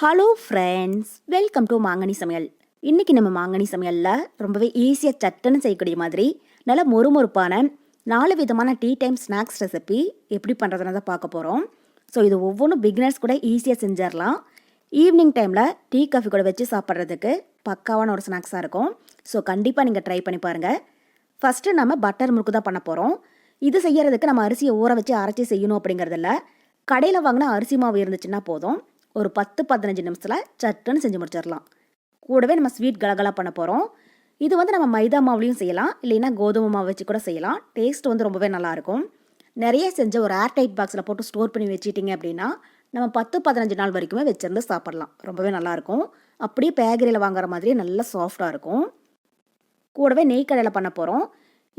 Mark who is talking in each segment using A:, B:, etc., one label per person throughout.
A: Hello friends welcome to மாங்கனி சமையல் இன்றைக்கி நம்ம மாங்கனி சமையலில் ரொம்பவே ஈஸியாக சட்டுன்னு செய்யக்கூடிய மாதிரி நல்ல மொறுமொறுப்பான நாலு விதமான டீ டைம் ஸ்நாக்ஸ் ரெசிபி எப்படி பண்ணுறதுன்னு தான் பார்க்க போகிறோம் ஸோ இது ஒவ்வொன்றும் பிகினர்ஸ் கூட ஈஸியாக செஞ்சிடலாம். ஈவினிங் டைமில் டீ காஃபி கூட வச்சு சாப்பிட்றதுக்கு பக்காவான ஒரு ஸ்நாக்ஸாக இருக்கும். ஸோ கண்டிப்பாக நீங்கள் ட்ரை பண்ணி பாருங்கள் ஃபஸ்ட்டு நம்ம பட்டர் முறுக்கு தான் பண்ண போகிறோம் இது செய்யறதுக்கு நம்ம அரிசியை ஊற வச்சு அரைச்சி செய்யணும் அப்படிங்கிறதில்ல. கடையில் வாங்கினா அரிசி மாவு இருந்துச்சுன்னா போதும். ஒரு பத்து பதினஞ்சு நிமிஷத்தில் சட்டுன்னு செஞ்சு முடிச்சிடலாம். கூடவே நம்ம ஸ்வீட் கலகலா பண்ண போகிறோம் இது வந்து நம்ம மைதா மாவுலையும் செய்யலாம். இல்லைன்னா கோதுமை மாவு வச்சு கூட செய்யலாம். டேஸ்ட் வந்து ரொம்பவே நல்லாயிருக்கும். நிறைய செஞ்ச ஒரு ஏர் டைட் பாக்ஸில் போட்டு ஸ்டோர் பண்ணி வச்சிட்டிங்க அப்படின்னா நம்ம பத்து பதினஞ்சு நாள் வரைக்குமே வச்சிருந்து சாப்பிட்லாம். ரொம்பவே நல்லாயிருக்கும். அப்படியே பேக்கரியில் வாங்குற மாதிரியே நல்லா சாஃப்டாக இருக்கும். கூடவே நெய் கடையில் பண்ண போகிறோம்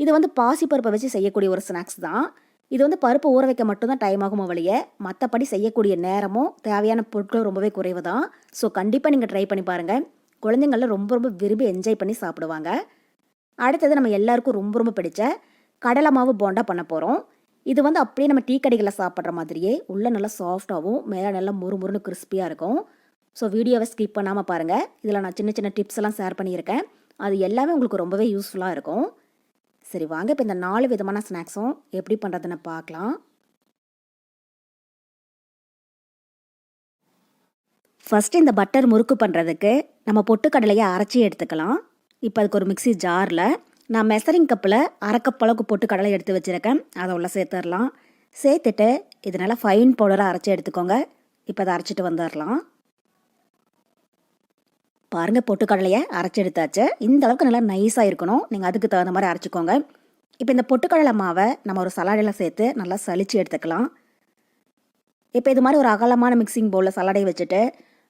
A: இது வந்து பாசிப்பருப்பை வச்சு செய்யக்கூடிய ஒரு ஸ்நாக்ஸ் தான். இது வந்து பருப்பு ஊற வைக்க மட்டும்தான் டைம் ஆகும் அவளைய மற்றபடி செய்யக்கூடிய நேரமும் தேவையான பொருட்களும் ரொம்பவே குறைவு தான் ஸோ கண்டிப்பாக நீங்கள் ட்ரை பண்ணி பாருங்கள் குழந்தைங்களில் ரொம்ப ரொம்ப விரும்பி என்ஜாய் பண்ணி சாப்பிடுவாங்க. அடுத்தது நம்ம எல்லாருக்கும் ரொம்ப ரொம்ப பிடிச்ச கடலை மாவு போண்டா பண்ண போகிறோம் இது வந்து அப்படியே நம்ம டீ கடைகளில் சாப்பிட்ற மாதிரியே உள்ளே நல்லா சாஃப்டாகவும் மேலே நல்லா முறுமுறுன்னு கிறிஸ்பியாக இருக்கும். ஸோ வீடியோவை ஸ்கிப் பண்ணாமல் பாருங்கள் இதில் நான் சின்ன சின்ன டிப்ஸ் எல்லாம் ஷேர் பண்ணியிருக்கேன். அது எல்லாமே உங்களுக்கு ரொம்பவே யூஸ்ஃபுல்லாக இருக்கும். சரி வாங்க. இப்போ இந்த நாலு விதமான ஸ்நாக்ஸும் எப்படி பண்ணுறதுன்னு பார்க்கலாம். ஃபஸ்ட்டு இந்த பட்டர் முறுக்கு பண்ணுறதுக்கு நம்ம பொட்டுக்கடலையை அரைச்சி எடுத்துக்கலாம். இப்போ அதுக்கு ஒரு மிக்ஸி ஜாரில் நான் மெசரிங் கப்பில் அரைக்கப்பளவுக்கு அளவுக்கு பொட்டுக்கடலை எடுத்து வச்சுருக்கேன். அதை உள்ள சேர்த்துடலாம். சேர்த்துட்டு இது நல்லா ஃபைன் பவுடராக அரைச்சி எடுத்துக்கோங்க. இப்போ அதை அரைச்சிட்டு வந்துடலாம். பாருங்கள் பொட்டுக்கடலையை அரைச்சி எடுத்தாச்சு இந்த அளவுக்கு நல்லா நைஸாக இருக்கணும். நீங்கள் அதுக்கு தகுந்த மாதிரி அரைச்சிக்கோங்க. இப்போ இந்த பொட்டுக்கடலை மாவை நம்ம ஒரு சலாடையில் சேர்த்து நல்லா சளிச்சு எடுத்துக்கலாம். இப்போ இது மாதிரி ஒரு அகலமான மிக்சிங் பவுலில் சலாடை வச்சுட்டு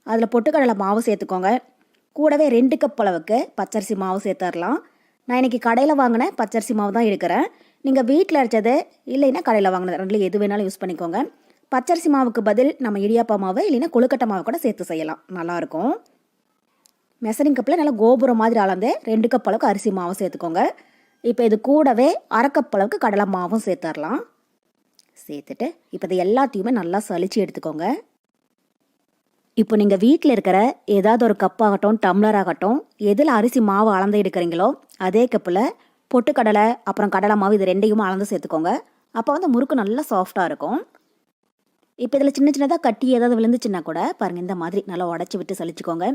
A: அதில் பொட்டுக்கடலை மாவு சேர்த்துக்கோங்க. கூடவே ரெண்டு கப் அளவுக்கு பச்சரிசி மாவு சேர்த்துடலாம் நான் இன்றைக்கி கடையில் வாங்கின பச்சரிசி மாவு தான் எடுக்கிறேன். நீங்கள் வீட்டில் அரைச்சது இல்லைன்னா கடையில் வாங்கினது ரெண்டில் எது வேணாலும் யூஸ் பண்ணிக்கோங்க. பச்சரிசி மாவுக்கு பதில் நம்ம இடியாப்பா மாவு இல்லைன்னா கொழுக்கட்டை மாவு கூட சேர்த்து செய்யலாம். நல்லாயிருக்கும் மெசரிங் கப்பில் நல்லா கோபுரம் மாதிரி அளந்து ரெண்டு கப் அளவுக்கு அரிசி மாவும் சேர்த்துக்கோங்க. இப்போ இது கூடவே அரை கப் அளவுக்கு கடலை மாவும் சேர்த்துடலாம் சேர்த்துட்டு இப்போ இது எல்லாத்தையுமே நல்லா சளிச்சு எடுத்துக்கோங்க. இப்போ நீங்கள் வீட்டில் இருக்கிற ஏதாவது ஒரு கப்பாகட்டும் டம்ளர் ஆகட்டும் எதில் அரிசி மாவு அளந்து எடுக்கிறீங்களோ அதே கப்பில் பொட்டுக்கடலை அப்புறம் கடலை மாவு இது ரெண்டையும் அளந்து சேர்த்துக்கோங்க. அப்போ வந்து முறுக்கு நல்லா சாஃப்டாக இருக்கும். இப்போ இதில் சின்ன சின்னதாக கட்டி ஏதாவது விழுந்துச்சுன்னா கூட பாருங்கள் இந்த மாதிரி நல்லா உடச்சி விட்டு சளிச்சுக்கோங்க.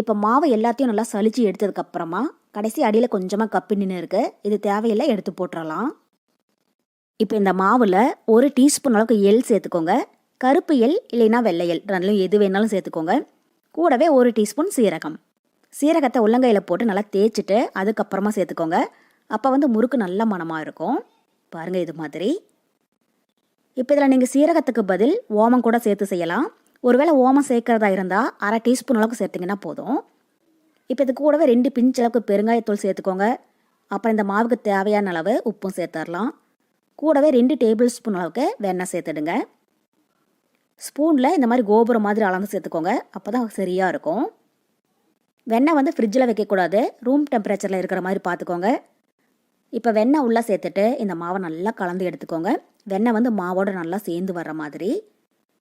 A: இப்போ மாவை எல்லாத்தையும் நல்லா சளிச்சு எடுத்ததுக்கப்புறமா கடைசி அடியில் கொஞ்சமாக கப்பி நின்று இருக்குது இது தேவையில்லை எடுத்து போட்டுடலாம் இப்போ இந்த மாவில் ஒரு டீஸ்பூன் அளவுக்கு எள் சேர்த்துக்கோங்க. கருப்பு எள் இல்லைன்னா வெள்ளை எள் ரெண்டுலையும் எது வேணாலும் சேர்த்துக்கோங்க. கூடவே ஒரு டீஸ்பூன் சீரகம். சீரகத்தை உள்ளங்கையில் போட்டு நல்லா தேய்ச்சிட்டு அதுக்கப்புறமா சேர்த்துக்கோங்க. அப்போ வந்து முறுக்கு நல்ல மணமாக இருக்கும். பாருங்கள் இது மாதிரி. இப்போ இதில் நீங்கள் சீரகத்துக்கு பதில் ஓமம் கூட சேர்த்து செய்யலாம். ஒருவேளை ஓமம் சேர்க்கறதா இருந்தால் அரை டீஸ்பூன் அளவுக்கு சேர்த்திங்கன்னா போதும். இப்போ இது கூடவே ரெண்டு பிஞ்ச் அளவுக்கு பெருங்காயத்தூள் சேர்த்துக்கோங்க. அப்புறம் இந்த மாவுக்கு தேவையான அளவு உப்பும் சேர்த்துடலாம் கூடவே ரெண்டு டேபிள் ஸ்பூன் அளவுக்கு வெண்ணெய் சேர்த்துடுங்க. ஸ்பூனில் இந்த மாதிரி கோபுரம் மாதிரி அளந்து சேர்த்துக்கோங்க. அப்போ தான் சரியாக இருக்கும். வெண்ணெய் வந்து ஃப்ரிட்ஜில் வைக்கக்கூடாது. ரூம் டெம்பரேச்சரில் இருக்கிற மாதிரி பார்த்துக்கோங்க. இப்போ வெண்ணெய் உள்ளே சேர்த்துட்டு இந்த மாவை நல்லா கலந்து எடுத்துக்கோங்க. வெண்ணெய் வந்து மாவோட நல்லா சேர்ந்து வர்ற மாதிரி.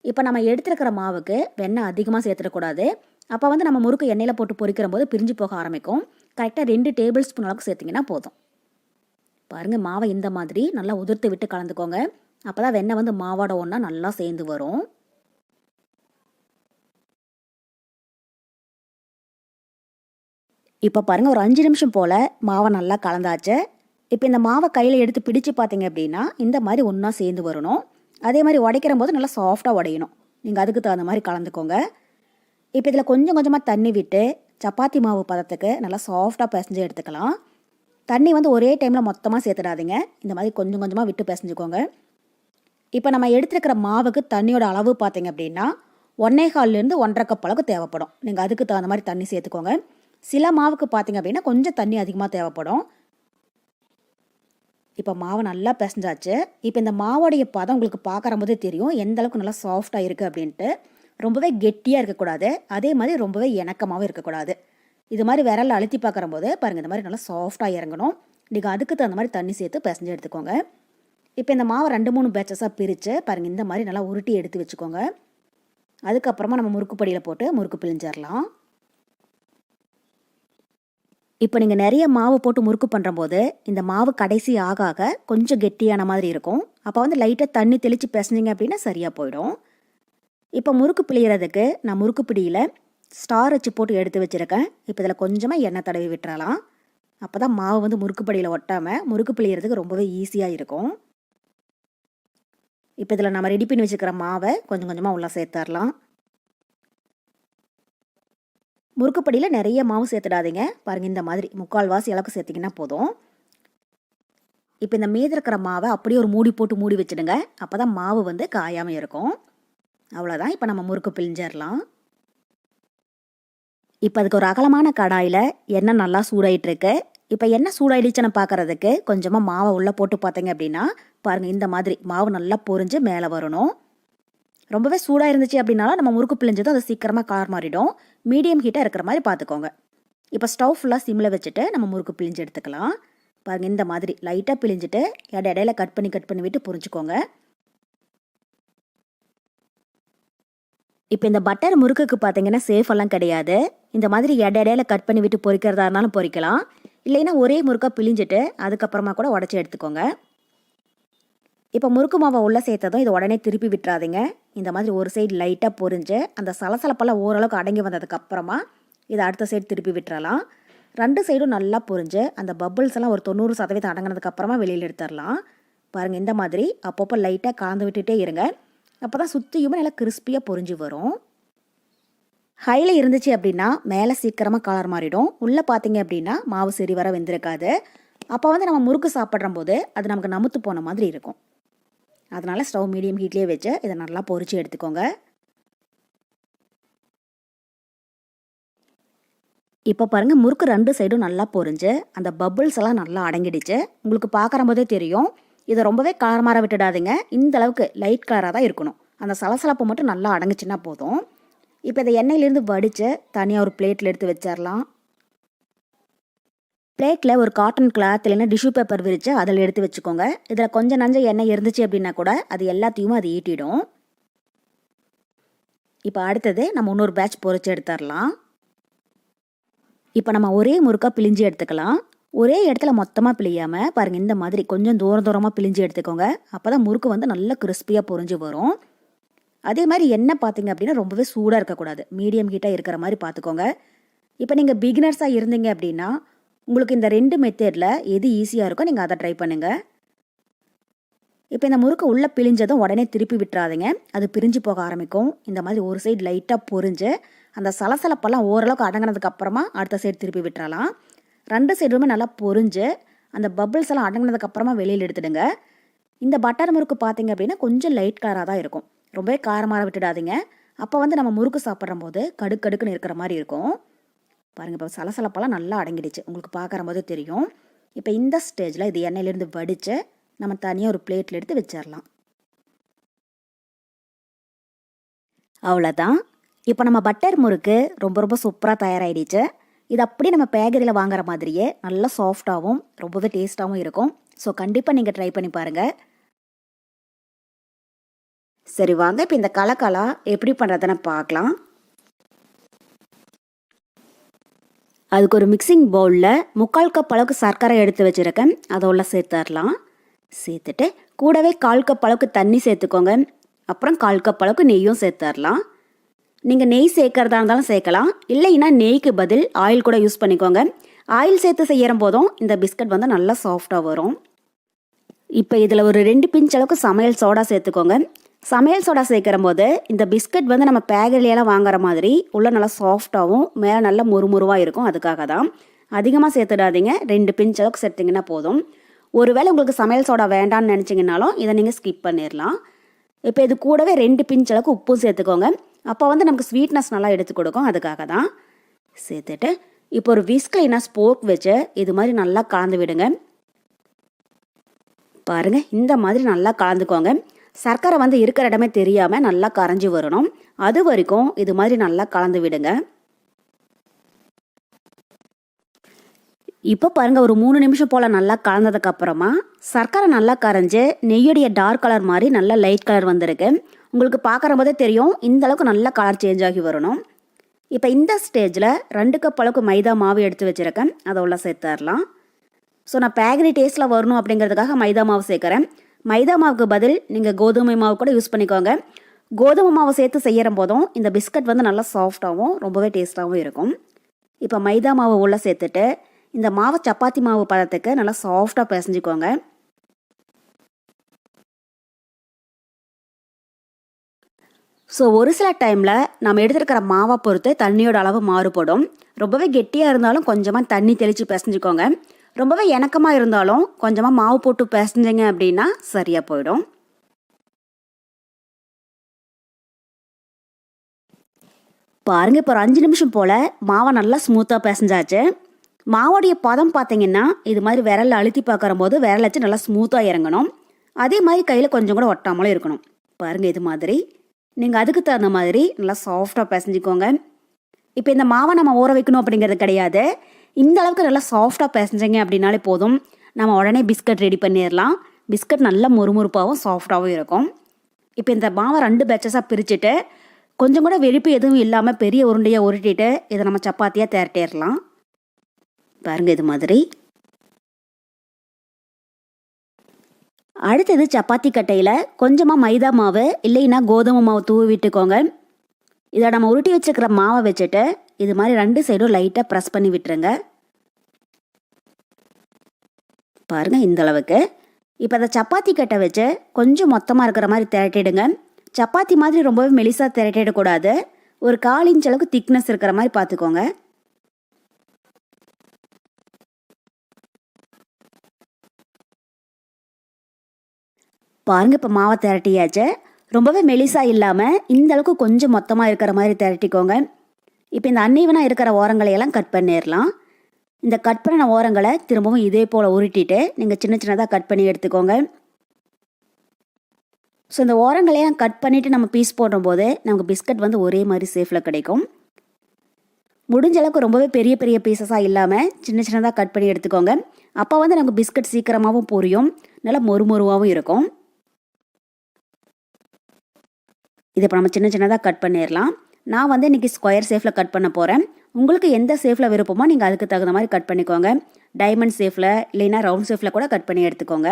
A: இப்போ நம்ம எடுத்துருக்கிற மாவுக்கு வெண்ணெய் அதிகமாக சேர்த்துடக்கூடாது. அப்போ வந்து நம்ம முறுக்கு எண்ணெயில் போட்டு பொறிக்கிற போது பிரிஞ்சு போக ஆரம்பிக்கும். கரெக்டாக ரெண்டு டேபிள் ஸ்பூன் அளவுக்கு சேர்த்திங்கன்னா போதும். பாருங்கள் மாவை இந்த மாதிரி நல்லா உதிர்த்து விட்டு கலந்துக்கோங்க. அப்போ தான் வெண்ணெய் வந்து மாவோட ஒன்றா நல்லா சேர்ந்து வரும். இப்போ பாருங்கள் ஒரு அஞ்சு நிமிஷம் போல் மாவை நல்லா கலந்தாச்சு. இப்போ இந்த மாவை கையில் எடுத்து பிடிச்சு பார்த்தீங்க அப்படின்னா இந்த மாதிரி ஒன்றா சேர்ந்து வரணும். அதே மாதிரி உடைக்கிற போது நல்லா சாஃப்டாக உடையணும். நீங்கள் அதுக்கு தகுந்த மாதிரி கலந்துக்கோங்க. இப்போ இதில் கொஞ்சம் கொஞ்சமாக தண்ணி விட்டு சப்பாத்தி மாவு பதத்துக்கு நல்லா சாஃப்டாக பிசைஞ்சு எடுத்துக்கலாம். தண்ணி வந்து ஒரே டைமில் மொத்தமாக சேர்த்துடாதீங்க. இந்த மாதிரி கொஞ்சம் கொஞ்சமாக விட்டு பிசைஞ்சுக்கோங்க. இப்போ நம்ம எடுத்துருக்கிற மாவுக்கு தண்ணியோட அளவு பார்த்தீங்க அப்படின்னா ஒன்னே கால்லேருந்து ஒன்றரை கப் அளவுக்கு தேவைப்படும். நீங்கள் அதுக்கு தகுந்த மாதிரி தண்ணி சேர்த்துக்கோங்க. சில மாவுக்கு பார்த்தீங்க அப்படின்னா கொஞ்சம் தண்ணி அதிகமாக தேவைப்படும். இப்போ மாவை நல்லா பிசைஞ்சாச்சு. இப்போ இந்த மாவோடைய பதம் உங்களுக்கு பார்க்குற போதே தெரியும். எந்த அளவுக்கு நல்லா சாஃப்டாக இருக்குது அப்படின்ட்டு. ரொம்பவே கெட்டியாக இருக்கக்கூடாது. அதே மாதிரி ரொம்பவே இணக்கமாகவும் இருக்கக்கூடாது. இது மாதிரி விரலில் அழுத்தி பார்க்குற போது பாருங்கள் இந்த மாதிரி நல்லா சாஃப்டாக இறங்கணும். நீங்கள் அதுக்கு தகுந்த மாதிரி தண்ணி சேர்த்து பிசைஞ்சு எடுத்துக்கோங்க. இப்போ இந்த மாவை ரெண்டு மூணு பேச்சஸாக பிரித்து பாருங்கள் இந்த மாதிரி நல்லா உருட்டி எடுத்து வச்சுக்கோங்க. அதுக்கப்புறமா நம்ம முறுக்கு படியில் போட்டு முறுக்கு பிழிஞ்சிடலாம் இப்போ நீங்கள் நிறைய மாவு போட்டு முறுக்கு பண்ணுறம்போது இந்த மாவு கடைசி ஆக ஆக கொஞ்சம் கெட்டியான மாதிரி இருக்கும். அப்போ வந்து லைட்டாக தண்ணி தெளித்து பிசைஞ்சிங்க அப்படின்னா சரியாக போயிடும். இப்போ முறுக்கு பிழியறதுக்கு நான் முறுக்கு பிடியில் ஸ்டார் வச்சு போட்டு எடுத்து வச்சுருக்கேன். இப்போ இதில் கொஞ்சமாக எண்ணெய் தடவி விட்டுறலாம். அப்போ தான் மாவு வந்து முறுக்கு படியில் ஒட்டாமல் முறுக்கு பிழியறதுக்கு ரொம்பவே ஈஸியாக இருக்கும். இப்போ இதில் நம்ம ரெடி பண்ணி வச்சுக்கிற மாவை கொஞ்சம் கொஞ்சமாக உள்ளே சேர்த்துடலாம் முறுக்குப்படியில் நிறைய மாவு சேர்த்துடாதீங்க. பாருங்கள் இந்த மாதிரி முக்கால்வாசி அளவுக்கு சேர்த்திங்கன்னா போதும். இப்போ இந்த மீதி இருக்கிற மாவை அப்படியே ஒரு மூடி போட்டு மூடி வச்சுடுங்க. அப்போ தான் மாவு வந்து காயாமல் இருக்கும். அவ்வளோதான் இப்போ நம்ம முறுக்கு பிழிஞ்சிடலாம். இப்போ அதுக்கு ஒரு அகலமான கடாயில் எண்ணெய் நல்லா சூடாயிட்டுருக்கு. இப்போ எண்ணெய் சூடாயிடுச்சுன்னு பார்க்குறதுக்கு கொஞ்சமாக மாவை உள்ளே போட்டு பார்த்தீங்க அப்படின்னா பாருங்கள் இந்த மாதிரி மாவு நல்லா பொரிஞ்சு மேலே வரணும். ரொம்பவே சூடாக இருந்துச்சு அப்படின்னாலும் நம்ம முறுக்கு பிழிஞ்சதும் அது சீக்கிரமாக கார் மாறிடும். மீடியம் ஹீட்டாக இருக்கிற மாதிரி பார்த்துக்கோங்க. இப்போ ஸ்டவ் ஃபுல்லாக சிம்மில் வச்சுட்டு நம்ம முறுக்கு பிழிஞ்சு எடுத்துக்கலாம். பாருங்கள் இந்த மாதிரி லைட்டாக பிழிஞ்சிட்டு இட இடையில கட் பண்ணி கட் பண்ணி விட்டு புரிஞ்சுக்கோங்க. இப்போ இந்த பட்டர் முறுக்குக்கு பார்த்தீங்கன்னா சேஃப் எல்லாம் கிடையாது. இந்த மாதிரி இட இடையில கட் பண்ணி விட்டு பொரிக்கிறதா இருந்தாலும் பொறிக்கலாம் இல்லைன்னா ஒரே முறுக்காக பிழிஞ்சிட்டு அதுக்கப்புறமா கூட உடச்சி எடுத்துக்கோங்க. இப்போ முறுக்கு மாவை உள்ளே சேர்த்ததும் இது உடனே திருப்பி விட்டுறாதீங்க. இந்த மாதிரி ஒரு சைடு லைட்டாக பொரிஞ்சு அந்த சலசலப்பெல்லாம் ஓரளவுக்கு அடங்கி வந்ததுக்கப்புறமா இதை அடுத்த சைடு திருப்பி விட்டுறலாம். ரெண்டு சைடும் நல்லா பொரிஞ்சு அந்த பப்புள்ஸ் எல்லாம் ஒரு தொண்ணூறு சதவீதம் அடங்கினதுக்கப்புறமா வெளியில் எடுத்துடலாம். பாருங்கள் இந்த மாதிரி அப்பப்போ லைட்டாக கலந்து விட்டுட்டே இருங்க. அப்போ தான் சுற்றியுமே நல்லா கிறிஸ்பியாக பொரிஞ்சு வரும். ஹையில் இருந்துச்சு அப்படின்னா மேலே சீக்கிரமாக கலர் மாறிடும். உள்ளே பார்த்தீங்க அப்படின்னா மாவு சரி வர வெந்திருக்காது. அப்போ வந்து நம்ம முறுக்கு சாப்பிட்ற போது அது நமக்கு நமுத்து போன மாதிரி இருக்கும். அதனால் ஸ்டவ் மீடியம் ஹீட்லேயே வச்சு இதை நல்லா பொறிச்சு எடுத்துக்கோங்க. இப்போ பாருங்கள் முறுக்கு ரெண்டு சைடும் நல்லா பொரிஞ்சு அந்த பபிள்ஸ் எல்லாம் நல்லா அடங்கிடுச்சு. உங்களுக்கு பார்க்குற போதே தெரியும். இதை ரொம்பவே கலர் விட்டுடாதீங்க. இந்த அளவுக்கு லைட் கலராக தான் இருக்கணும். அந்த சலசலப்பு மட்டும் நல்லா அடங்குச்சுன்னா போதும். இப்போ இதை எண்ணெயிலேருந்து வடித்து தனியாக ஒரு பிளேட்டில் எடுத்து வச்சிடலாம் பிளேட்டில் ஒரு காட்டன் கிளாத் இல்லைன்னா டிஷ்யூ பேப்பர் விரித்து அதில் எடுத்து வச்சுக்கோங்க. இதில் கொஞ்சம் நஞ்ச எண்ணெய் இருந்துச்சு அப்படின்னா கூட அது எல்லாத்தையும் அது ஈட்டிடும். இப்போ அடுத்தது நம்ம இன்னொரு பேட்ச் பொரிச்சு எடுத்துடலாம். இப்போ நம்ம ஒரே முறுக்காக பிழிஞ்சு எடுத்துக்கலாம். ஒரே இடத்துல மொத்தமாக பிழியாமல் பாருங்கள் இந்த மாதிரி கொஞ்சம் தூரம் தூரமாக பிழிஞ்சு எடுத்துக்கோங்க. அப்போ தான் முறுக்கு வந்து நல்லா கிறிஸ்பியாக பொரிஞ்சு வரும். அதே மாதிரி எண்ணெய் பார்த்தீங்க அப்படின்னா ரொம்பவே சூடாக இருக்கக்கூடாது. மீடியம் ஹீட்டாக இருக்கிற மாதிரி பார்த்துக்கோங்க. இப்போ நீங்கள் பிகினர்ஸாக இருந்தீங்க அப்படின்னா உங்களுக்கு இந்த ரெண்டு மெத்தேடில் எது ஈஸியாக இருக்கோ நீங்கள் அதை ட்ரை பண்ணுங்கள் இப்போ இந்த முறுக்கு உள்ளே பிழிஞ்சதும் உடனே திருப்பி விட்டுறாதீங்க. அது பிரிஞ்சு போக ஆரம்பிக்கும். இந்த மாதிரி ஒரு சைடு லைட்டாக பொரிஞ்சு அந்த சலசலப்பெல்லாம் ஓரளவுக்கு அடங்கினதுக்கப்புறமா அடுத்த சைடு திருப்பி விட்டுறலாம். ரெண்டு சைடுமே நல்லா பொரிஞ்சு அந்த பபிள்ஸ் எல்லாம் அடங்கினதுக்கப்புறமா வெளியில் எடுத்துடுங்க. இந்த பட்டர் முறுக்கு பார்த்தீங்க அப்படின்னா கொஞ்சம் லைட் கலராக தான் இருக்கும். ரொம்பவே காரமாக விட்டுடாதீங்க. அப்போ வந்து நம்ம முறுக்கு சாப்பிட்ற போது கடுக்கடுக்குன்னு இருக்கிற மாதிரி இருக்கும். பாருங்கள் இப்போ சலசலப்பெல்லாம் நல்லா அடங்கிடுச்சு. உங்களுக்கு பார்க்குற போது தெரியும். இப்போ இந்த ஸ்டேஜில் இது எண்ணெயிலேருந்து வடித்து நம்ம தனியாக ஒரு பிளேட்டில் எடுத்து வச்சிடலாம் அவ்வளோதான் இப்போ நம்ம பட்டர் முறுக்கு ரொம்ப ரொம்ப சூப்பராக தயாராகிடுச்சு இது அப்படியே நம்ம பேக்கரியில் வாங்குற மாதிரியே நல்லா சாஃப்டாகவும் ரொம்பவே டேஸ்ட்டாகவும் இருக்கும். ஸோ கண்டிப்பாக நீங்கள் ட்ரை பண்ணி பாருங்கள் சரி வாங்க. இப்போ இந்த கலக்கலா எப்படி பண்ணுறதுன்னு பார்க்கலாம். அதுக்கு ஒரு மிக்சிங் பவுலில் முக்கால் கப் அளவுக்கு சர்க்கரை எடுத்து வச்சுருக்கேன். அதோட சேர்த்துடலாம். சேர்த்துட்டு கூடவே கால் கப் அளவுக்கு தண்ணி சேர்த்துக்கோங்க. அப்புறம் கால் கப் அளவுக்கு நெய்யும் சேர்த்துடலாம். நீங்கள் நெய் சேர்க்கறதா இருந்தாலும் சேர்க்கலாம். இல்லைன்னா நெய்க்கு பதில் ஆயில் கூட யூஸ் பண்ணிக்கோங்க. ஆயில் சேர்த்து செய்கிற போதும் இந்த பிஸ்கட் வந்து நல்லா சாஃப்டாக வரும். இப்போ இதில் ஒரு ரெண்டு பிஞ்ச் அளவுக்கு சமையல் சோடா சேர்த்துக்கோங்க. சமையல் சோடா சேர்க்குற போது இந்த பிஸ்கட் வந்து நம்ம பேக்கரியிலலாம் வாங்குற மாதிரி உள்ளே நல்லா சாஃப்டாகவும் மேலே நல்லா முறுமுறுவாக இருக்கும். அதுக்காக தான் அதிகமாக சேர்த்துடாதீங்க. ரெண்டு பிஞ்ச் அளவுக்கு சேர்த்திங்கன்னா போதும். ஒருவேளை உங்களுக்கு சமையல் சோடா வேண்டாம்னு நினச்சிங்கனாலும் இதை நீங்கள் ஸ்கிப் பண்ணிடலாம் இப்போ இது கூடவே ரெண்டு பிஞ்ச் அளவுக்கு உப்பும் சேர்த்துக்கோங்க. அப்போ வந்து நமக்கு ஸ்வீட்னஸ் நல்லா எடுத்து கொடுக்கும். அதுக்காக தான் சேர்த்துட்டு இப்போ ஒரு விஸ்கில் ஸ்போக் வச்சு இது மாதிரி நல்லா கலந்து விடுங்க. பாருங்கள் இந்த மாதிரி நல்லா கலந்துக்கோங்க. சர்க்கரை வந்து இருக்கிற இடமே தெரியாமல் நல்லா கரைஞ்சி வரணும். அது வரைக்கும் இது மாதிரி நல்லா கலந்து விடுங்க. இப்போ பாருங்கள் ஒரு மூணு நிமிஷம் போல் நல்லா கலந்ததுக்கப்புறமா சர்க்கரை நல்லா கரைஞ்சு நெய்யுடைய டார்க் கலர் மாதிரி நல்லா லைட் கலர் வந்திருக்கு. உங்களுக்கு பார்க்குற போதே தெரியும் இந்த அளவுக்கு நல்ல கலர் சேஞ்ச் ஆகி வரணும். இப்போ இந்த ஸ்டேஜில் ரெண்டு கப் அளவுக்கு மைதா மாவு எடுத்து வச்சுருக்கேன். அதை உள்ள சேர்த்துடலாம். ஸோ நான் பேக்கரி டேஸ்ட்டில் வரணும் அப்படிங்கிறதுக்காக மைதா மாவு சேர்க்குறேன். மைதா மாவுக்கு பதில் நீங்கள் கோதுமை மாவு கூட யூஸ் பண்ணிக்கோங்க. கோதுமை மாவு சேர்த்து செய்கிற போதும் இந்த பிஸ்கட் வந்து நல்லா சாஃப்டாகவும் ரொம்பவே டேஸ்ட்டாகவும் இருக்கும். இப்போ மைதா மாவு உள்ளே சேர்த்துட்டு இந்த மாவை சப்பாத்தி மாவு பதத்துக்கு நல்லா சாஃப்டாக பிசைஞ்சுக்கோங்க. ஸோ ஒரு சில டைமில் நம்ம எடுத்துருக்கிற மாவை பொறுத்து தண்ணியோட அளவு மாறுபடும். ரொம்பவே கெட்டியாக இருந்தாலும் கொஞ்சமாக தண்ணி தெளித்து பிசைஞ்சுக்கோங்க. ரொம்பவே இணக்கமாக இருந்தாலும் கொஞ்சமாக மாவு போட்டு பிசைஞ்சிங்க அப்படின்னா சரியாக போயிடும். பாருங்க இப்போ ஒரு அஞ்சு நிமிஷம் போல் மாவை நல்லா ஸ்மூத்தாக பிசைஞ்சாச்சு. மாவோடைய பதம் பார்த்தீங்கன்னா இது மாதிரி விரலில் அழுத்தி பார்க்குற போது விரல் வச்சு நல்லா ஸ்மூத்தாக இறங்கணும். அதே மாதிரி கையில் கொஞ்சம் கூட ஒட்டாமலும் இருக்கணும். பாருங்கள் இது மாதிரி. நீங்கள் அதுக்கு தகுந்த மாதிரி நல்லா சாஃப்டாக பிசைஞ்சிக்கோங்க. இப்போ இந்த மாவை நம்ம ஊற வைக்கணும் அப்படிங்கிறது கிடையாது. இந்த அளவுக்கு நல்லா சாஃப்டாக பேசஞ்சிங்க அப்படின்னாலே போதும். நம்ம உடனே பிஸ்கட் ரெடி பண்ணிடலாம். பிஸ்கட் நல்லா முறுமுறுப்பாகவும் சாஃப்டாகவும் இருக்கும். இப்போ இந்த மாவை ரெண்டு பேச்சஸாக பிரிச்சுட்டு கொஞ்சம் கூட வெடிப்பு எதுவும் இல்லாமல் பெரிய உருண்டையாக உருட்டிட்டு இதை நம்ம சப்பாத்தியாக திரட்டிடலாம். பாருங்கள் இது மாதிரி. அடுத்தது சப்பாத்தி கட்டையில் கொஞ்சமாக மைதா மாவு இல்லைன்னா கோதுமை மாவு தூவி விட்டுக்கோங்க. இதை நம்ம உருட்டி வச்சுக்கிற மாவை வச்சுட்டு இது மாதிரி ரெண்டு சைடும் லைட்டாக ப்ரெஸ் பண்ணி விட்டுருங்க. பாருங்க இந்த அளவுக்கு. இப்போ அதை சப்பாத்தி கட்டை வச்சு கொஞ்சம் மொத்தமாக இருக்கிற மாதிரி திரட்டிடுங்க. சப்பாத்தி மாதிரி ரொம்பவே மெலிசாக திரட்டிடக்கூடாது. ஒரு கால் இன்ச் அளவுக்கு திக்னஸ் இருக்கிற மாதிரி பார்த்துக்கோங்க. பாருங்க இப்போ மாவை திரட்டியாச்சு. ரொம்பவே மெலிசா இல்லாமல் இந்த அளவுக்கு கொஞ்சம் மொத்தமாக இருக்கிற மாதிரி திரட்டிக்கோங்க. இப்போ இந்த அன்னீவனாக இருக்கிற ஓரங்களை எல்லாம் கட் பண்ணிடலாம். இந்த கட் பண்ணின ஓரங்களை திரும்பவும் இதே போல் உருட்டிட்டு நீங்கள் சின்ன சின்னதாக கட் பண்ணி எடுத்துக்கோங்க. ஸோ இந்த ஓரங்களையெல்லாம் கட் பண்ணிவிட்டு நம்ம பீஸ் போடும்போது நமக்கு பிஸ்கட் வந்து ஒரே மாதிரி சேஃபில் கிடைக்கும். முடிஞ்ச அளவுக்கு ரொம்பவே பெரிய பெரிய பீசஸாக இல்லாமல் சின்ன சின்னதாக கட் பண்ணி எடுத்துக்கோங்க. அப்போ வந்து நமக்கு பிஸ்கட் சீக்கிரமாகவும் பொரியும். நல்லா மொறுமொருவாகவும் இருக்கும். இதை இப்போ நம்ம சின்ன சின்னதாக கட் பண்ணிடலாம் நான் வந்து இன்றைக்கி ஸ்கொயர் சேஃபில் கட் பண்ண போகிறேன் உங்களுக்கு எந்த சேஃபில் விருப்பமோ நீங்கள் அதுக்கு தகுந்த மாதிரி கட் பண்ணிக்கோங்க. டைமண்ட் சேஃபில் இல்லைன்னா ரவுண்ட் சேஃபில் கூட கட் பண்ணி எடுத்துக்கோங்க.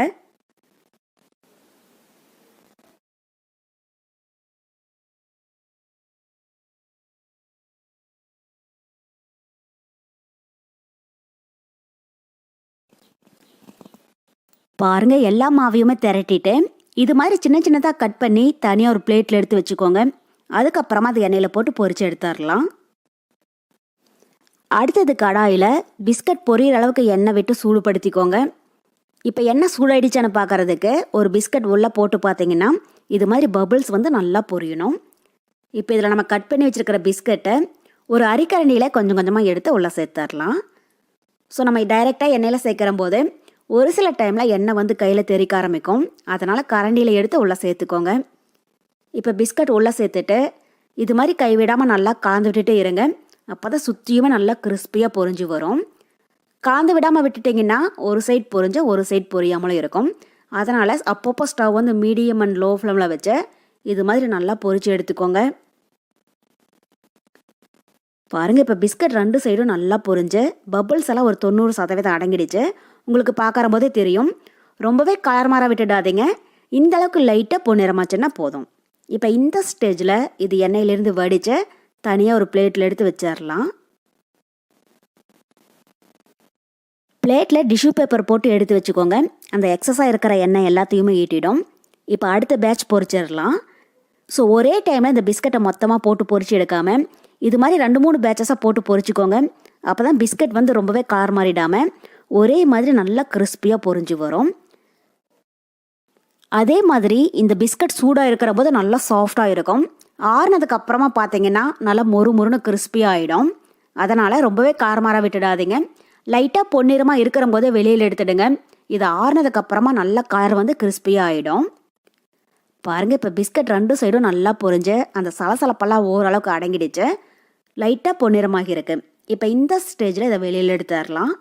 A: பாருங்க எல்லா மாவையுமே திரட்டிட்டு இது மாதிரி சின்ன சின்னதாக கட் பண்ணி தனியாக ஒரு பிளேட்டில் எடுத்து வச்சுக்கோங்க. அதுக்கப்புறமா அது எண்ணெயில் போட்டு பொரிச்சு எடுத்துடலாம். அடுத்தது கடாயில் பிஸ்கட் பொரியிற அளவுக்கு எண்ணெய் விட்டு சூடுபடுத்திக்கோங்க. இப்போ எண்ணெய் சூடாயிடுச்சான்னு பார்க்கறதுக்கு ஒரு பிஸ்கட் உள்ளே போட்டு பார்த்தீங்கன்னா இது மாதிரி பபுள்ஸ் வந்து நல்லா பொரியணும். இப்போ இதில் நம்ம கட் பண்ணி வச்சுருக்கிற பிஸ்கட்டை ஒரு அரிக்கரண்டியில் கொஞ்சம் கொஞ்சமாக எடுத்து உள்ளே சேர்த்துடலாம். ஸோ நம்ம டைரெக்டாக எண்ணெயில் சேர்க்குற போது ஒரு சில டைமில் எண்ணெய் வந்து கையில் தெறிக்க ஆரம்பிக்கும். அதனால் கரண்டியில் எடுத்து உள்ளே சேர்த்துக்கோங்க. இப்போ பிஸ்கட் உள்ளே சேர்த்துட்டு இது மாதிரி கைவிடாமல் நல்லா கலந்து விட்டுட்டே இருங்க. அப்போ தான் சுற்றியுமே நல்லா கிறிஸ்பியாக பொரிஞ்சு வரும். கலந்து விடாமல் விட்டுட்டிங்கன்னா ஒரு சைட் பொரிஞ்சு ஒரு சைட் பொரியாமலும் இருக்கும். அதனால் அப்பப்போ ஸ்டவ் வந்து மீடியம் அண்ட் லோ ஃப்ளேமில் வச்சு இது மாதிரி நல்லா பொறிச்சு எடுத்துக்கோங்க. பாருங்கள் இப்போ பிஸ்கட் ரெண்டு சைடும் நல்லா பொரிஞ்சு பபுள்ஸ் எல்லாம் ஒரு தொண்ணூறு சதவீதம் அடங்கிடுச்சு. உங்களுக்கு பார்க்குற போதே தெரியும். ரொம்பவே கலர் மாற விட்டுடாதீங்க. இந்த அளவுக்கு லைட்டாக பொன்னிறமாச்சுன்னா போதும். இப்போ இந்த ஸ்டேஜில் இது எண்ணெயிலேருந்து வடித்து தனியாக ஒரு பிளேட்டில் எடுத்து வச்சிடலாம். பிளேட்டில் டிஷ்யூ பேப்பர் போட்டு எடுத்து வச்சுக்கோங்க. அந்த எக்ஸஸாக இருக்கிற எண்ணெய் எல்லாத்தையுமே ஈட்டிடும். இப்போ அடுத்த பேட்ச் பொறிச்சிடலாம் ஸோ ஒரே டைமில் இந்த பிஸ்கட்டை மொத்தமாக போட்டு பொறிச்சு எடுக்காமல் இது மாதிரி ரெண்டு மூணு பேட்சஸாக போட்டு பொறிச்சிக்கோங்க அப்போ தான் பிஸ்கட் வந்து ரொம்பவே கார் மாறிடாமல் ஒரே மாதிரி நல்லா கிறிஸ்பியாக பொரிஞ்சு வரும். அதே மாதிரி இந்த பிஸ்கட் சூடாக இருக்கிற போது நல்லா சாஃப்டாக இருக்கும். ஆறுனதுக்கு அப்புறமா பார்த்தீங்கன்னா நல்லா மொறு மொறுன்னு கிறிஸ்பியாக ஆகிடும் அதனால் ரொம்பவே காரமாராக விட்டுடாதீங்க. லைட்டாக பொன்னிறமாக இருக்கிற போதே வெளியில் எடுத்துடுங்க. இது ஆறுனதுக்கு அப்புறமா நல்லா கலர் வந்து கிறிஸ்பியாக ஆகிடும் பாருங்கள் இப்போ பிஸ்கட் ரெண்டு சைடும் நல்லா பொரிஞ்சு அந்த சலசலப்பெல்லாம் ஓரளவுக்கு அடங்கிடுச்சு. லைட்டாக பொன்னிறமாகி இருக்கு. இப்போ இந்த ஸ்டேஜில் இதை வெளியில் எடுத்துடலாம்.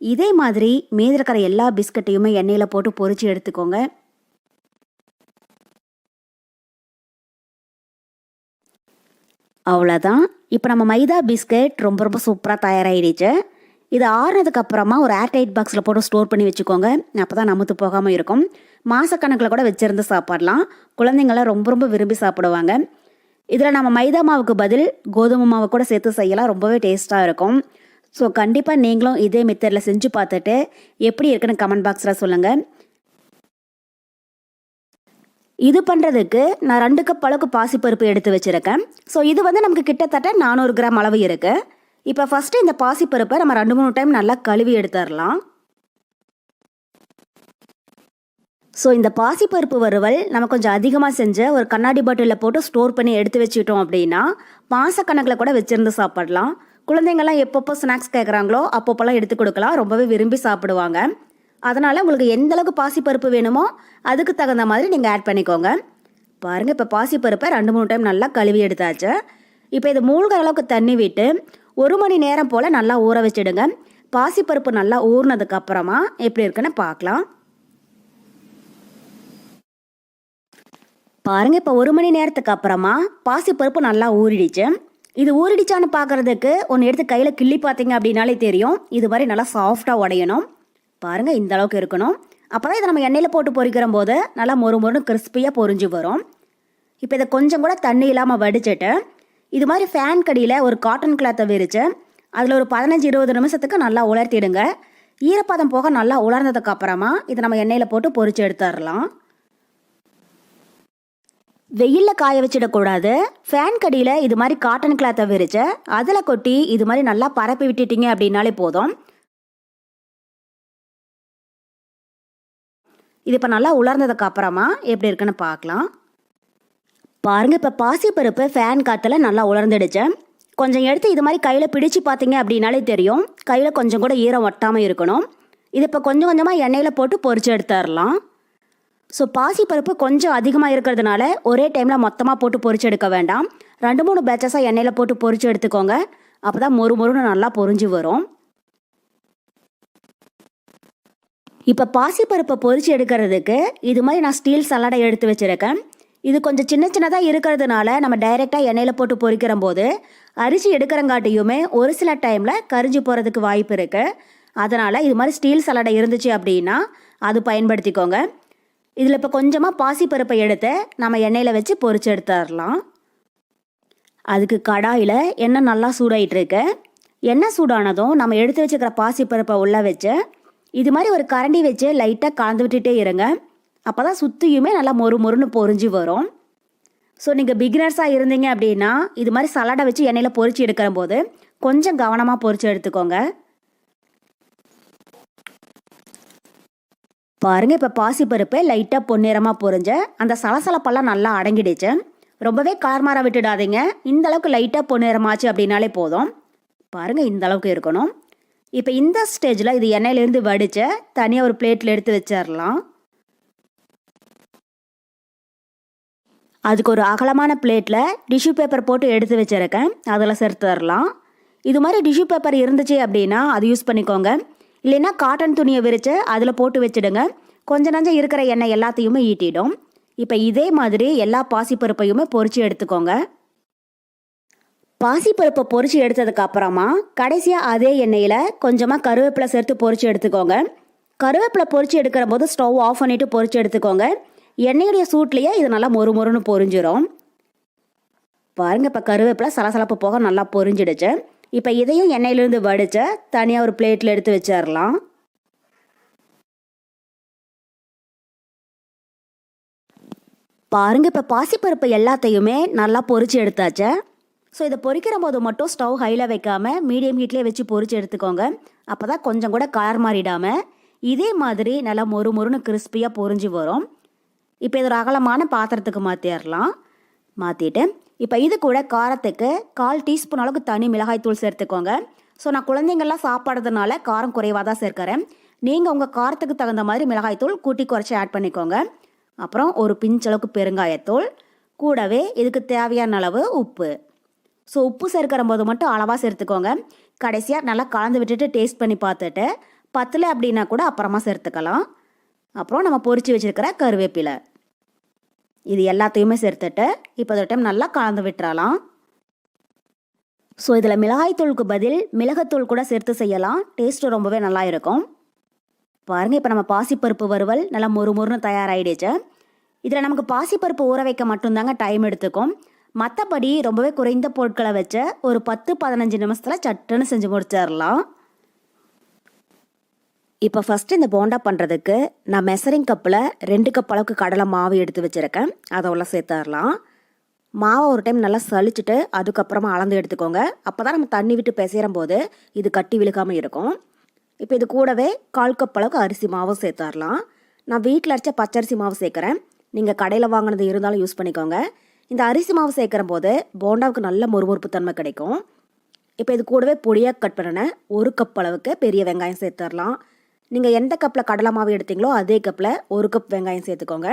A: இதே மாதிரி மீதி இருக்கிற எல்லா பிஸ்கட்டையுமே எண்ணெயில் போட்டு பொறிச்சு எடுத்துக்கோங்க. அவ்வளோதான் இப்போ நம்ம மைதா பிஸ்கட் ரொம்ப ரொம்ப சூப்பராக தயாராகிடுச்சு இது ஆறுனதுக்கு அப்புறமா ஒரு ஏர்டைட் பாக்ஸில் போட்டு ஸ்டோர் பண்ணி வச்சுக்கோங்க. அப்போ தான் நமத்து போகாமல் இருக்கும். மாதக்கணக்கில் கூட வச்சுருந்து சாப்பாடலாம். குழந்தைங்களாம் ரொம்ப ரொம்ப விரும்பி சாப்பிடுவாங்க. இதில் நம்ம மைதா மாவுக்கு பதில் கோதுமை மாவு கூட சேர்த்து செய்யலாம். ரொம்பவே டேஸ்ட்டாக இருக்கும். ஸோ கண்டிப்பாக நீங்களும் இதே மெத்தடில் செஞ்சு பார்த்துட்டு எப்படி இருக்குன்னு கமெண்ட் பாக்ஸில் சொல்லுங்கள் இது பண்ணுறதுக்கு நான் ரெண்டு கப் அளவுக்கு பாசிப்பருப்பு எடுத்து வச்சுருக்கேன். ஸோ இது வந்து நமக்கு கிட்டத்தட்ட நானூறு கிராம் அளவு இருக்குது இப்போ ஃபஸ்ட்டு இந்த பாசிப்பருப்பை நம்ம ரெண்டு மூணு டைம் நல்லா கழுவி எடுத்துடலாம். ஸோ இந்த பாசிப்பருப்பு வறுவல் நம்ம கொஞ்சம் அதிகமாக செஞ்ச ஒரு கண்ணாடி பாட்டிலில் போட்டு ஸ்டோர் பண்ணி எடுத்து வச்சுட்டோம் அப்படின்னா மாதக்கணக்கில் கூட வச்சுருந்து சாப்பிடலாம். குழந்தைங்கள்லாம் எப்பப்போ ஸ்நாக்ஸ் கேட்குறாங்களோ அப்பப்போலாம் எடுத்து கொடுக்கலாம். ரொம்பவே விரும்பி சாப்பிடுவாங்க. அதனால் உங்களுக்கு எந்த அளவுக்கு பாசிப்பருப்பு வேணுமோ அதுக்கு தகுந்த மாதிரி நீங்கள் ஆட் பண்ணிக்கோங்க. பாருங்கள் இப்போ பாசிப்பருப்பை ரெண்டு மூணு டைம் நல்லா கழுவி எடுத்தாச்சு. இப்போ இது மூழ்கிற அளவுக்கு தண்ணி விட்டு ஒரு மணி நேரம் போல் நல்லா ஊற வச்சிடுங்க. பாசிப்பருப்பு நல்லா ஊறினதுக்கு அப்புறமா எப்படி இருக்குன்னு பார்க்கலாம். பாருங்கள் இப்போ ஒரு மணி நேரத்துக்கு அப்புறமா பாசிப்பருப்பு நல்லா ஊறிடுச்சு. இது ஊறிடுச்சான்னு பார்க்கறதுக்கு ஒன்று எடுத்து கையில் கிள்ளி பார்த்தீங்க அப்படின்னாலே தெரியும். இது மாதிரி நல்லா சாஃப்டாக உடையணும். பாருங்கள் இந்த அளவுக்கு இருக்கணும். அப்போ தான் இதை நம்ம எண்ணெயில் போட்டு பொறிக்கிற போது நல்லா மொறு மொறுன்னு கிறிஸ்பியாக பொறிஞ்சு வரும். இப்போ இதை கொஞ்சம் கூட தண்ணி இல்லாமல் வடிச்சிட்டு இது மாதிரி ஃபேன் கடியில் ஒரு காட்டன் கிளாத்தை விரித்து அதில் ஒரு பதினஞ்சு இருபது நிமிஷத்துக்கு நல்லா உலர்த்திடுங்க. ஈரப்பதம் போக நல்லா உலர்ந்ததுக்கு அப்புறமா இதை நம்ம எண்ணெயில் போட்டு பொரிச்சு எடுத்துடலாம். வெயிலில் காய வச்சிடக்கூடாது. ஃபேன் கடியில் இது மாதிரி காட்டன் கிளாத்தை விரிச்சு அதில் கொட்டி இது மாதிரி நல்லா பரப்பி விட்டுட்டீங்க அப்படின்னாலே போதும். இது இப்போ நல்லா உலர்ந்ததுக்கு அப்புறமா எப்படி இருக்குன்னு பார்க்கலாம். பாருங்க இப்போ பாசிப்பருப்பு ஃபேன் காற்றுல நல்லா உலர்ந்துடுச்சு. கொஞ்சம் எடுத்து இது மாதிரி கையில் பிடிச்சு பார்த்தீங்க அப்படின்னாலே தெரியும். கையில் கொஞ்சம் கூட ஈரம் ஒட்டாமல் இருக்கணும். இது இப்போ கொஞ்சம் கொஞ்சமாக எண்ணெயில் போட்டு பொறிச்சு எடுத்துடலாம். ஸோ பாசிப்பருப்பு கொஞ்சம் அதிகமாக இருக்கிறதுனால ஒரே டைமில் மொத்தமாக போட்டு பொறிச்சு எடுக்க வேண்டாம். ரெண்டு மூணு பேச்சஸாக எண்ணெயில் போட்டு பொறிச்சு எடுத்துக்கோங்க. அப்போ தான் மொறு மொறுன்னு நல்லா பொரிஞ்சு வரும். இப்போ பாசிப்பருப்பை பொறிச்சு எடுக்கிறதுக்கு இது மாதிரி நான் ஸ்டீல் சலாடை எடுத்து வச்சுருக்கேன். இது கொஞ்சம் சின்ன சின்னதாக இருக்கிறதுனால நம்ம டைரெக்டாக எண்ணெயில் போட்டு பொறிக்கிற போது அரிசி எடுக்கிறங்காட்டியுமே ஒரு சில டைமில் கரிஞ்சு போகிறதுக்கு வாய்ப்பு இருக்குது அதனால் இது மாதிரி ஸ்டீல் சலாடை இருந்துச்சு அப்படின்னா அது பயன்படுத்திக்கோங்க. இதில் இப்போ கொஞ்சமாக பாசிப்பருப்பை எடுத்து நம்ம எண்ணெயில் வச்சு பொறிச்சு எடுத்துடலாம். அதுக்கு கடாயில் எண்ணெய் நல்லா சூடாயிட்டுருக்கு. எண்ணெய் சூடானதும் நம்ம எடுத்து வச்சுக்கிற பாசிப்பருப்பை உள்ளே வச்சு இது மாதிரி ஒரு கரண்டி வச்சு லைட்டாக கலந்து விட்டுட்டே இருங்க. அப்போ தான் சுற்றியுமே நல்லா மொறு மொறுன்னு பொரிஞ்சு வரும். ஸோ நீங்கள் பிகினர்ஸாக இருந்தீங்க அப்படின்னா இது மாதிரி சலாடை வச்சு எண்ணெயில் பொறிச்சு எடுக்கிற போது கொஞ்சம் கவனமாக பொறிச்சு எடுத்துக்கோங்க. பாருங்க இப்போ பாசிப்பருப்பு லைட்டாக பொன்னிறமாக பொறிஞ்ச அந்த சலசலப்பெல்லாம் நல்லா அடங்கிடுச்சு. ரொம்பவே கார்மாராக விட்டுடாதீங்க. இந்த அளவுக்கு லைட்டாக பொன்னிறமாச்சு அப்படின்னாலே போதும். பாருங்க இந்த அளவுக்கு இருக்கணும். இப்போ இந்த ஸ்டேஜில் இது எண்ணெயிலேருந்து வடித்து தனியாக ஒரு பிளேட்டில் எடுத்து வச்சிடலாம் அதுக்கு ஒரு அகலமான பிளேட்டில் டிஷ்யூ பேப்பர் போட்டு எடுத்து வச்சிருக்கேன். அதில் சேர்த்துடலாம் இது மாதிரி டிஷ்யூ பேப்பர் இருந்துச்சு அப்படின்னா அது யூஸ் பண்ணிக்கோங்க. இல்லைன்னா காட்டன் துணியை விரித்து அதில் போட்டு வச்சுடுங்க. கொஞ்சம் நஞ்சம் இருக்கிற எண்ணெய் எல்லாத்தையுமே ஈட்டிடும். இப்போ இதே மாதிரி எல்லா பாசிப்பருப்பையுமே பொரிச்சு எடுத்துக்கோங்க. பாசிப்பருப்பை பொறிச்சு எடுத்ததுக்கு அப்புறமா கடைசியாக அதே எண்ணெயில் கொஞ்சமாக கருவேப்பிலை சேர்த்து பொரிச்சு எடுத்துக்கோங்க. கருவேப்பிலை பொரிச்சு எடுக்கிற போது ஸ்டவ் ஆஃப் பண்ணிவிட்டு பொரிச்சு எடுத்துக்கோங்க. எண்ணெயுடைய சூட்லேயே இது நல்லா மொறு மொறுன்னு பொரிஞ்சிரும் பாருங்கள் இப்போ கருவேப்பிலை சலசலப்பு போக நல்லா பொரிஞ்சிடுச்சு இப்போ இதையும் எண்ணெயிலேருந்து வடிச்ச தனியாக ஒரு பிளேட்டில் எடுத்து வச்சிடலாம் பாருங்க இப்போ பாசிப்பருப்பு எல்லாத்தையுமே நல்லா பொறிச்சு எடுத்தாச்சு. ஸோ இதை பொறிக்கிற போது மட்டும் ஸ்டவ் ஹையில் வைக்காமல் மீடியம் ஹீட்லேயே வச்சு பொரிச்சு எடுத்துக்கோங்க. அப்போ தான் கொஞ்சம் கூட கலர் மாறிடாமல் இதே மாதிரி நல்லா மொறு மொறுன்னு கிறிஸ்பியாக பொரிஞ்சு வரும். இப்போ இது ஒரு அகலமான பாத்திரத்துக்கு மாற்றிடலாம் மாற்றிட்டு இப்போ இது கூட காரத்துக்கு கால் டீஸ்பூன் அளவுக்கு தனி மிளகாய் தூள் சேர்த்துக்கோங்க. ஸோ நான் குழந்தைங்கள்லாம் சாப்பாடுறதுனால காரம் குறைவாக தான் சேர்க்குறேன். நீங்கள் உங்கள் காரத்துக்கு தகுந்த மாதிரி மிளகாய் தூள் கூட்டி குறைச்சி ஆட் பண்ணிக்கோங்க. அப்புறம் ஒரு பிஞ்ச் அளவுக்கு பெருங்காயத்தூள் கூடவே இதுக்கு தேவையான அளவு உப்பு. ஸோ உப்பு சேர்க்கிற போது மட்டும் அளவாக சேர்த்துக்கோங்க. கடைசியாக நல்லா கலந்து விட்டுட்டு டேஸ்ட் பண்ணி பார்த்துட்டு பத்தில் அப்படின்னா கூட அப்புறமா சேர்த்துக்கலாம். அப்புறம் நம்ம பொறிச்சு வச்சுருக்கிற கருவேப்பிலை. இது எல்லாத்தையுமே சேர்த்துட்டு இப்போ ஒரு டைம் நல்லா கலந்து விட்டுறலாம். ஸோ இதில் மிளகாய்த்தூளுக்கு பதில் மிளகுத்தூள் கூட சேர்த்து செய்யலாம். டேஸ்ட்டு ரொம்பவே நல்லா இருக்கும். பாருங்கள் இப்போ நம்ம பாசிப்பருப்பு வறுவல் நல்லா மொறு மொறுன்னு தயாராகிடுச்சு இதில் நமக்கு பாசிப்பருப்பு ஊற வைக்க மட்டும்தாங்க டைம் எடுத்துக்கும். மற்றபடி ரொம்பவே குறைந்த பொருட்களை வச்சு ஒரு பத்து பதினஞ்சு நிமிஷத்தில் சட்டுன்னு செஞ்சு முடிச்சிடலாம். இப்போ ஃபஸ்ட்டு இந்த போண்டா பண்ணுறதுக்கு நான் மெசரிங் கப்பில் ரெண்டு கப் அளவுக்கு கடலை மாவு எடுத்து வச்சுருக்கேன். அதை உள்ள சேர்த்துடலாம் மாவை ஒரு டைம் நல்லா சளிச்சுட்டு அதுக்கப்புறமா அளந்து எடுத்துக்கோங்க. அப்போ தான் நம்ம தண்ணி விட்டு பிசையும் போது இது கட்டி விழுக்காமல் இருக்கும். இப்போ இது கூடவே கால் கப் அளவுக்கு அரிசி மாவும் சேர்த்துடலாம் நான் வீட்டில் அரைச்ச பச்சரிசி மாவு சேர்க்குறேன். நீங்கள் கடையில் வாங்கினது இருந்தாலும் யூஸ் பண்ணிக்கோங்க. இந்த அரிசி மாவு சேர்க்குற போது போண்டாவுக்கு நல்ல மொறுமொறுப்பு தன்மை கிடைக்கும். இப்போ இது கூடவே பொடியாக கட் பண்ணின ஒரு கப் அளவுக்கு பெரிய வெங்காயம் சேர்த்துடலாம் நீங்கள் எந்த கப்பில் கடலை மாவு எடுத்தீங்களோ அதே கப்பில் ஒரு கப் வெங்காயம் சேர்த்துக்கோங்க.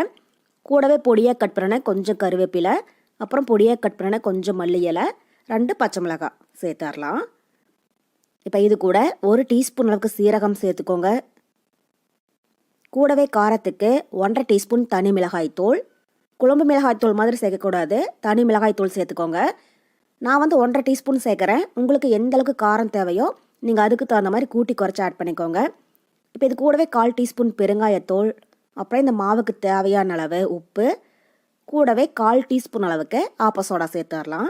A: கூடவே பொடியாக கட் பண்ண கொஞ்சம் கருவேப்பிலை அப்புறம் பொடியாக கட் பண்ண கொஞ்சம் மல்லி இலை ரெண்டு பச்சை மிளகாய் சேர்த்துடலாம் இப்போ இது கூட ஒரு டீஸ்பூன் அளவுக்கு சீரகம் சேர்த்துக்கோங்க. கூடவே காரத்துக்கு ஒன்றரை டீஸ்பூன் தனி மிளகாய் தூள். குழம்பு மிளகாய் தூள் மாதிரி சேர்க்கக்கூடாது. தனி மிளகாய் தூள் சேர்த்துக்கோங்க. நான் வந்து ஒன்றரை டீஸ்பூன் சேர்க்குறேன். உங்களுக்கு எந்த அளவுக்கு காரம் தேவையோ நீங்கள் அதுக்கு தகுந்த மாதிரி கூட்டி குறைச்சி ஆட் பண்ணிக்கோங்க. இப்போ இது கூடவே கால் டீஸ்பூன் பெருங்காயத்தூள் அப்புறம் இந்த மாவுக்கு தேவையான அளவு உப்பு கூடவே கால் டீஸ்பூன் அளவுக்கு ஆப்ப சோடா சேர்த்துடலாம்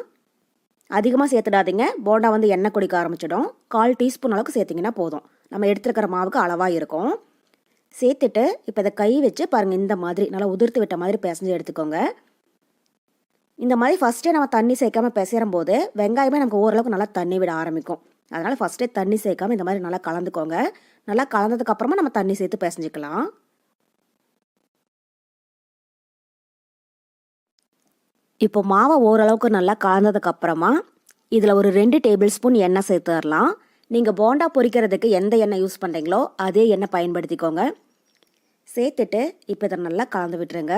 A: அதிகமாக சேர்த்துடாதீங்க. போண்டா வந்து எண்ணெய் குடிக்க ஆரம்பிச்சிடும். கால் டீஸ்பூன் அளவுக்கு சேர்த்திங்கன்னா போதும். நம்ம எடுத்துருக்கிற மாவுக்கு அளவாக இருக்கும். சேர்த்துட்டு இப்போ இதை கை வச்சு பாருங்கள் இந்த மாதிரி நல்லா உதிர்த்து விட்ட மாதிரி பிசைஞ்சு எடுத்துக்கோங்க. இந்த மாதிரி ஃபஸ்ட்டே நம்ம தண்ணி சேர்க்காமல் பிசைறும் போது வெங்காயமே நமக்கு ஓரளவுக்கு நல்லா தண்ணி விட ஆரம்பிக்கும். அதனால் ஃபஸ்ட்டே தண்ணி சேர்க்காம இந்த மாதிரி நல்லா கலந்துக்கோங்க. நல்லா கலந்ததுக்கப்புறமா நம்ம தண்ணி சேர்த்து பிசைஞ்சிக்கலாம். இப்போ மாவை ஓரளவுக்கு நல்லா கலந்ததுக்கு அப்புறமா இதில் ஒரு ரெண்டு டேபிள் ஸ்பூன் எண்ணெய் சேர்த்துடலாம் நீங்கள் போண்டா பொரிக்கிறதுக்கு எந்த எண்ணெய் யூஸ் பண்ணுறீங்களோ அதே எண்ணெய் பயன்படுத்திக்கோங்க. சேர்த்துட்டு இப்போ இதை நல்லா கலந்து விட்டுருங்க.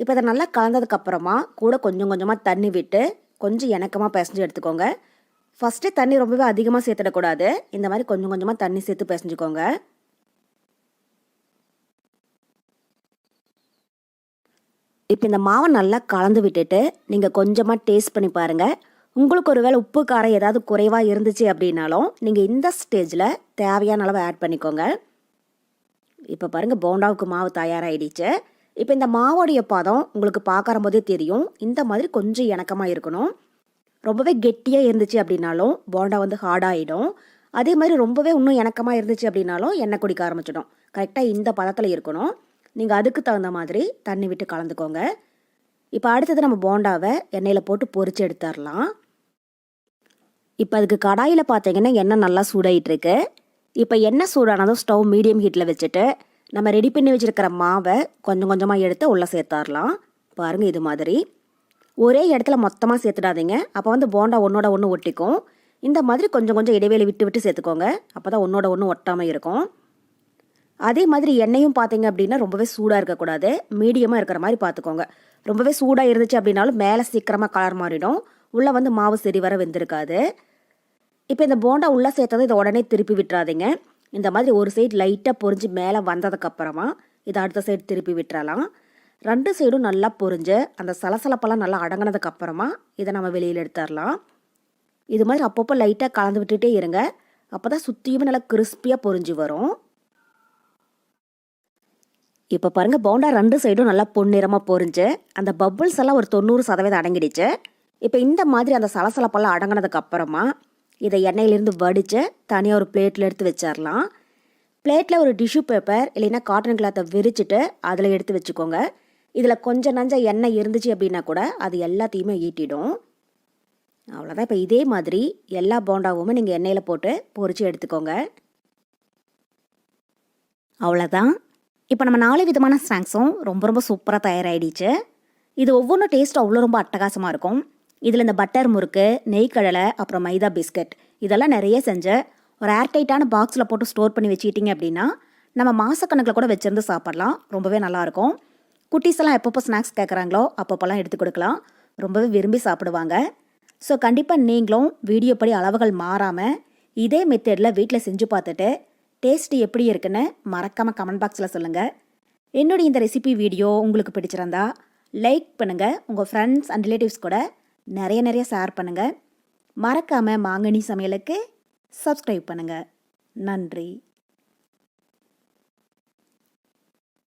A: இப்போ இதை நல்லா கலந்ததுக்கப்புறமா கூட கொஞ்சம் கொஞ்சமாக தண்ணி விட்டு கொஞ்சம் இணக்கமாக பிசைஞ்சு எடுத்துக்கோங்க. ஃபஸ்ட்டு தண்ணி ரொம்பவே அதிகமாக சேர்த்துடக்கூடாது. இந்த மாதிரி கொஞ்சம் கொஞ்சமாக தண்ணி சேர்த்து பிசைஞ்சுக்கோங்க. இப்போ இந்த மாவை நல்லா கலந்து விட்டுட்டு நீங்கள் கொஞ்சமாக டேஸ்ட் பண்ணி பாருங்கள் உங்களுக்கு ஒரு வேளை உப்பு காரம் ஏதாவது குறைவாக இருந்துச்சு அப்படின்னாலும் நீங்கள் இந்த ஸ்டேஜில் தேவையான அளவு ஆட் பண்ணிக்கோங்க. இப்போ பாருங்கள் போண்டாவுக்கு மாவு தயாராகிடுச்சு இப்போ இந்த மாவோடைய பதம் உங்களுக்கு பார்க்கற போதே தெரியும். இந்த மாதிரி கொஞ்சம் இணக்கமாக இருக்கணும். ரொம்பவே கெட்டியாக இருந்துச்சு அப்படின்னாலும் போண்டா வந்து ஹார்டாகிடும் அதே மாதிரி ரொம்பவே இன்னும் இணக்கமாக இருந்துச்சு அப்படின்னாலும் எண்ணெய் குடிக்க ஆரம்பிச்சிடும். கரெக்டாக இந்த பதத்தில் இருக்கணும். நீங்கள் அதுக்கு தகுந்த மாதிரி தண்ணி விட்டு கலந்துக்கோங்க. இப்போ அடுத்தது நம்ம போண்டாவை எண்ணெயில் போட்டு பொறிச்சு எடுத்துடலாம். இப்போ அதுக்கு கடாயில் பார்த்தீங்கன்னா எண்ணெய் நல்லா சூடாயிட்டிருக்கு இப்போ எண்ணெய் சூடானதும் ஸ்டவ் மீடியம் ஹீட்டில் வச்சுட்டு நம்ம ரெடி பண்ணி வச்சுருக்கிற மாவை கொஞ்சம் கொஞ்சமாக எடுத்து உள்ளே சேர்த்தாரலாம் பாருங்கள் இது மாதிரி. ஒரே இடத்துல மொத்தமாக சேர்த்துடாதீங்க. அப்போ வந்து போண்டா ஒன்றோட ஒன்று ஒட்டிக்கும். இந்த மாதிரி கொஞ்சம் கொஞ்சம் இடைவேளை விட்டு விட்டு சேர்த்துக்கோங்க. அப்போ தான் ஒன்றோட ஒன்று ஒட்டாமல் இருக்கும். அதே மாதிரி எண்ணெயும் பார்த்தீங்க அப்படின்னா ரொம்பவே சூடாக இருக்கக்கூடாது. மீடியமாக இருக்கிற மாதிரி பார்த்துக்கோங்க ரொம்பவே சூடாக இருந்துச்சு அப்படின்னாலும் மேலே சீக்கிரமாக கலர் மாறிடும். உள்ளே வந்து மாவு சரி வர வெந்திருக்காது. இப்போ இந்த போண்டா உள்ளே சேர்த்தது இதை உடனே திருப்பி விட்டுறாதீங்க. இந்த மாதிரி ஒரு சைடு லைட்டாக பொறிஞ்சு மேலே வந்ததுக்கப்புறமா இதை அடுத்த சைடு திருப்பி விட்டுறலாம். ரெண்டு சைடும் நல்லா பொரிஞ்சு அந்த சலசலப்பெல்லாம் நல்லா அடங்கினதுக்கப்புறமா இதை நம்ம வெளியில் எடுத்துடலாம். இது மாதிரி அப்பப்போ லைட்டாக கலந்து விட்டுட்டே இருங்க. அப்போ தான் சுற்றியுமே நல்லா கிறிஸ்பியாக பொரிஞ்சு வரும். இப்போ பாருங்கள் போண்டா ரெண்டு சைடும் நல்லா பொன்னிறமாக பொரிஞ்சு அந்த பப்புள்ஸ் எல்லாம் ஒரு தொண்ணூறு சதவீதம் அடங்கிடுச்சு. இப்போ இந்த மாதிரி அந்த சலசலப்பெல்லாம் அடங்கினதுக்கு அப்புறமா இதை எண்ணெயிலேருந்து வடித்து தனியாக ஒரு பிளேட்டில் எடுத்து வச்சிடலாம். பிளேட்டில் ஒரு டிஷ்யூ பேப்பர் இல்லைன்னா காட்டன் கிளாத்தை விரிச்சிட்டு அதில் எடுத்து வச்சுக்கோங்க. இதில் கொஞ்சம் நஞ்ச எண்ணெய் இருந்துச்சு அப்படின்னா கூட அது எல்லாத்தையுமே ஈட்டிடும். அவ்வளோதான் இப்போ இதே மாதிரி எல்லா போண்டாவுமே நீங்கள் எண்ணெயில் போட்டு பொரித்து எடுத்துக்கோங்க. அவ்வளோதான் இப்போ நம்ம நாலு விதமான ஸ்நாக்ஸும் ரொம்ப ரொம்ப சூப்பராக தயாராகிடுச்சு இது ஒவ்வொன்றும் டேஸ்ட் அவ்வளோ ரொம்ப அட்டகாசமாக இருக்கும். இதில் இந்த பட்டர் முறுக்கு நெய் கடலை அப்புறம் மைதா பிஸ்கட் இதெல்லாம் நிறைய செஞ்சு ஒரு ஏர்டைட்டான பாக்ஸில் போட்டு ஸ்டோர் பண்ணி வச்சுக்கிட்டிங்க அப்படின்னா நம்ம மாதக்கணக்கில் கூட வச்சுருந்து சாப்பிட்லாம். ரொம்பவே நல்லாயிருக்கும் குட்டீஸ் எல்லாம் எப்பப்போ ஸ்நாக்ஸ் கேட்குறாங்களோ அப்பப்போலாம் எடுத்து கொடுக்கலாம். ரொம்பவே விரும்பி சாப்பிடுவாங்க. ஸோ கண்டிப்பாக நீங்களும் வீடியோ படி அளவுகள் மாறாமல் இதே மெத்தடில் வீட்டில் செஞ்சு பார்த்துட்டு டேஸ்ட் எப்படி இருக்குன்னு மறக்காமல் கமெண்ட் பாக்ஸில் சொல்லுங்கள் என்னுடைய இந்த ரெசிபி வீடியோ உங்களுக்கு பிடிச்சிருந்தா லைக் பண்ணுங்கள் உங்கள் ஃப்ரெண்ட்ஸ் அண்ட் ரிலேட்டிவ்ஸ் கூட நிறைய நிறைய ஷேர் பண்ணுங்கள் மறக்காமல் மாங்கனி சமையலுக்கு சப்ஸ்கிரைப் பண்ணுங்கள் நன்றி.